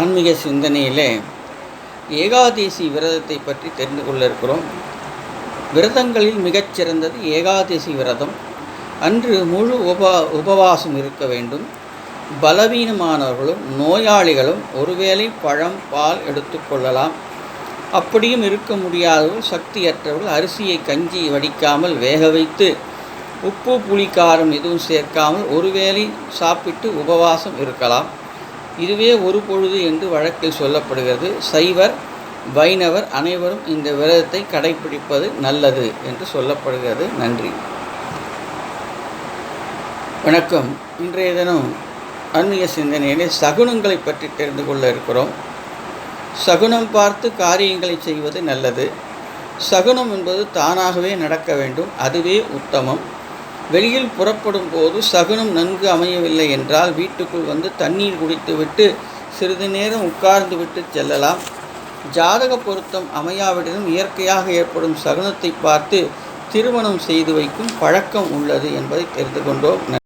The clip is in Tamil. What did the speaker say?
ஆன்மீக சிந்தனையிலே ஏகாதேசி விரதத்தை பற்றி தெரிந்து கொள்ள இருக்கிறோம் விரதங்களில் மிகச்சிறந்தது ஏகாதேசி விரதம். அன்று முழு உப உபவாசம் இருக்க வேண்டும். பலவீனமானவர்களும் நோயாளிகளும் ஒருவேளை பழம் பால் எடுத்துக்கொள்ளலாம் அப்படியும் இருக்க முடியாதவர்கள் சக்தியற்றவர்கள் அரிசியை கஞ்சி வடிக்காமல் வேக வைத்து உப்பு புளி காரம் எதுவும் சேர்க்காமல் ஒருவேளை சாப்பிட்டு உபவாசம் இருக்கலாம். இதுவே ஒரு பொழுது என்று வழக்கில் சொல்லப்படுகிறது. சைவர் வைணவர் அனைவரும் இந்த விரதத்தை கடைபிடிப்பது நல்லது என்று சொல்லப்படுகிறது. நன்றி. வணக்கம். இன்றைய தினம் ஆன்மீக சிந்தனையிலே சகுனங்களை பற்றி தெரிந்து கொள்ள இருக்கிறோம். சகுனம் பார்த்து காரியங்களை செய்வது நல்லது. சகுனம் என்பது தானாகவே நடக்க வேண்டும். அதுவே உத்தமம். வெளியில் புறப்படும் போது சகுனம் நன்கு அமையவில்லை என்றால் வீட்டுக்குள் வந்து தண்ணீர் குடித்துவிட்டு சிறிது நேரம் உட்கார்ந்து விட்டு செல்லலாம். ஜாதக பொருத்தம் அமையாவிடனும் இயற்கையாக ஏற்படும் சகுனத்தை பார்த்து திருமணம் செய்து வைக்கும் பழக்கம் உள்ளது என்பதை தெரிந்து கொண்டோம்.